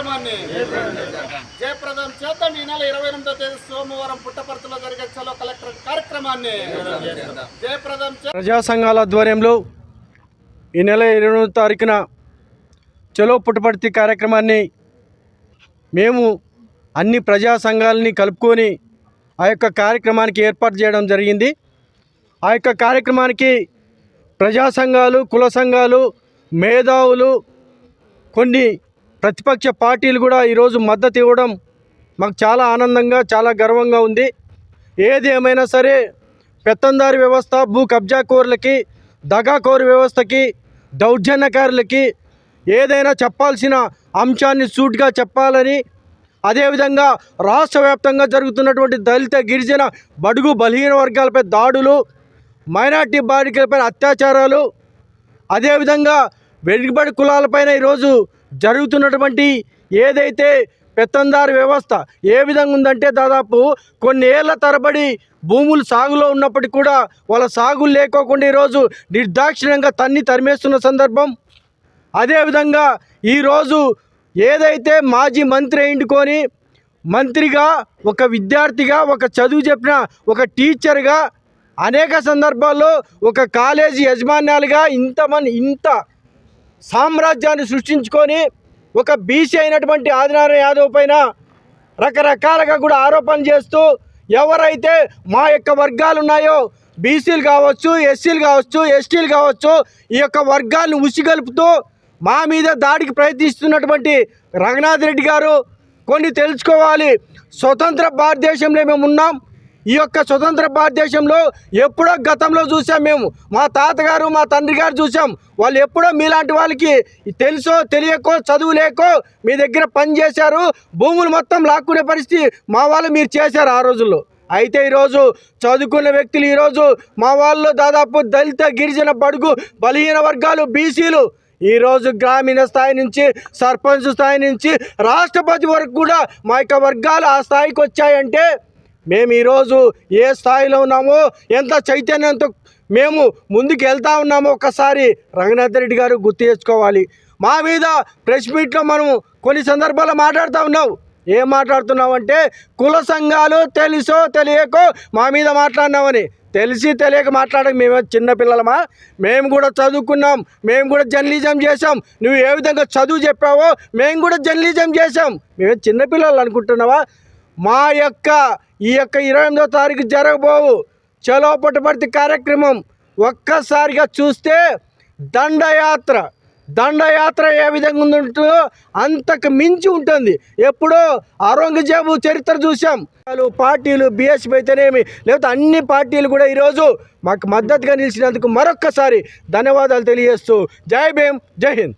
కార్యక్రమాన్ని జయప్రదం చేద్దాం. ఈ నెల ఇరవై ఎనిమిదో తేదీ సోమవారం పుట్టపర్తిలో జరిగే చలో కలెక్టర్ కార్యక్రమాన్ని జయప్రదం ప్రజా సంఘాల ఆధ్వర్యంలో ఈ నెల ఇరవై తారీఖున చలో పుట్టపర్తి కార్యక్రమాన్ని మేము అన్ని ప్రజా సంఘాలని కలుపుకొని ఆ యొక్క కార్యక్రమానికి ఏర్పాటు చేయడం జరిగింది. ఆ యొక్క కార్యక్రమానికి ప్రజా సంఘాలు కుల సంఘాలు మేధావులు కొన్ని ప్రతిపక్ష పార్టీలు కూడా ఈరోజు మద్దతు ఇవ్వడం మాకు చాలా ఆనందంగా చాలా గర్వంగా ఉంది. ఏది ఏమైనా సరే పెత్తందారి వ్యవస్థ భూ కబ్జాకోరులకి దగాకోరు వ్యవస్థకి దౌర్జన్యకారులకి ఏదైనా చెప్పాల్సిన అంశాన్ని సూట్గా చెప్పాలని అదేవిధంగా రాష్ట్ర వ్యాప్తంగా జరుగుతున్నటువంటి దళిత గిరిజన బడుగు బలహీన వర్గాలపై దాడులు మైనార్టీ బాలికలపై అత్యాచారాలు అదేవిధంగా వెనుకబడి కులాలపైన ఈరోజు జరుగుతున్నటువంటి ఏదైతే పెత్తందారు వ్యవస్థ ఏ విధంగా ఉందంటే దాదాపు కొన్ని ఏళ్ళ తరబడి భూములు సాగులో ఉన్నప్పటికీ కూడా వాళ్ళ సాగులు లేకోకుండా ఈరోజు నిర్దాక్షిణ్యంగా తన్ని తరిమేస్తున్న సందర్భం. అదేవిధంగా ఈరోజు ఏదైతే మాజీ మంత్రి అయిండుకొని మంత్రిగా ఒక విద్యార్థిగా ఒక చదువు చెప్పిన ఒక టీచర్గా అనేక సందర్భాల్లో ఒక కాలేజీ యజమాన్యాలుగా ఇంతమంది ఇంత సామ్రాజ్యాన్ని సృష్టించుకొని ఒక బీసీ అయినటువంటి ఆదినారాయణ యాదవ్ పైన రకరకాలుగా కూడా ఆరోపణలు చేస్తూ ఎవరైతే మా యొక్క వర్గాలు ఉన్నాయో బీసీలు కావచ్చు ఎస్సీలు కావచ్చు ఎస్టీలు కావచ్చు ఈ యొక్క వర్గాలను ఉసిగలుపుతూ మా మీద దాడికి ప్రయత్నిస్తున్నటువంటి రంగనాథ్ రెడ్డి గారు కొన్ని తెలుసుకోవాలి. స్వతంత్ర భారతదేశంలో మేము ఉన్నాం. ఈ యొక్క స్వతంత్ర భారతదేశంలో ఎప్పుడో గతంలో చూసాం మేము. మా తాతగారు మా తండ్రి గారు చూసాం. వాళ్ళు ఎప్పుడో మీలాంటి వాళ్ళకి తెలుసో తెలియకో చదువు లేకో మీ దగ్గర పని చేశారు. భూములు మొత్తం లాక్కునే పరిస్థితి మా వాళ్ళు మీరు చేశారు ఆ రోజుల్లో. అయితే ఈరోజు చదువుకున్న వ్యక్తులు ఈరోజు మా వాళ్ళు దాదాపు దళిత గిరిజన బడుగు బలహీన వర్గాలు బీసీలు ఈరోజు గ్రామీణ స్థాయి నుంచి సర్పంచ్ స్థాయి నుంచి రాష్ట్రపతి వరకు కూడా మా యొక్క వర్గాలు ఆ స్థాయికి వచ్చాయంటే మేము ఈరోజు ఏ స్థాయిలో ఉన్నామో ఎంత చైతన్యంతో మేము ముందుకు వెళ్తా ఉన్నామో ఒక్కసారి రంగనాథ్ రెడ్డి గారు గుర్తు చేసుకోవాలి. మా మీద ప్రెస్ మీట్లో మనం కొన్ని సందర్భాల్లో మాట్లాడుతూ ఉన్నాం. ఏం మాట్లాడుతున్నామంటే కుల సంఘాలు తెలుసో తెలియకో మా మీద మాట్లాడినామని. తెలిసి తెలియక మాట్లాడక మేము చిన్నపిల్లలమా మేము కూడా చదువుకున్నాం మేము కూడా జర్నలిజం చేసాం నువ్వు ఏ విధంగా చదువు చెప్పావో మేము కూడా జర్నలిజం చేసాం మేము చిన్నపిల్లలు అనుకుంటున్నావా? మా యొక్క ఈ యొక్క ఇరవై ఎనిమిదో తారీఖు జరగబోవు. చలో పట్టుబడి కార్యక్రమం ఒక్కసారిగా చూస్తే దండయాత్ర. దండయాత్ర ఏ విధంగా ఉంటుందో అంతకు మించి ఉంటుంది. ఎప్పుడో ఔరంగజేబు చరిత్ర చూసాం పార్టీలు బీఎస్పీ అయితేనేమి లేకపోతే అన్ని పార్టీలు కూడా ఈరోజు మాకు మద్దతుగా నిలిచినందుకు మరొక్కసారి ధన్యవాదాలు తెలియజేస్తూ జై భీమ్ జై హింద్.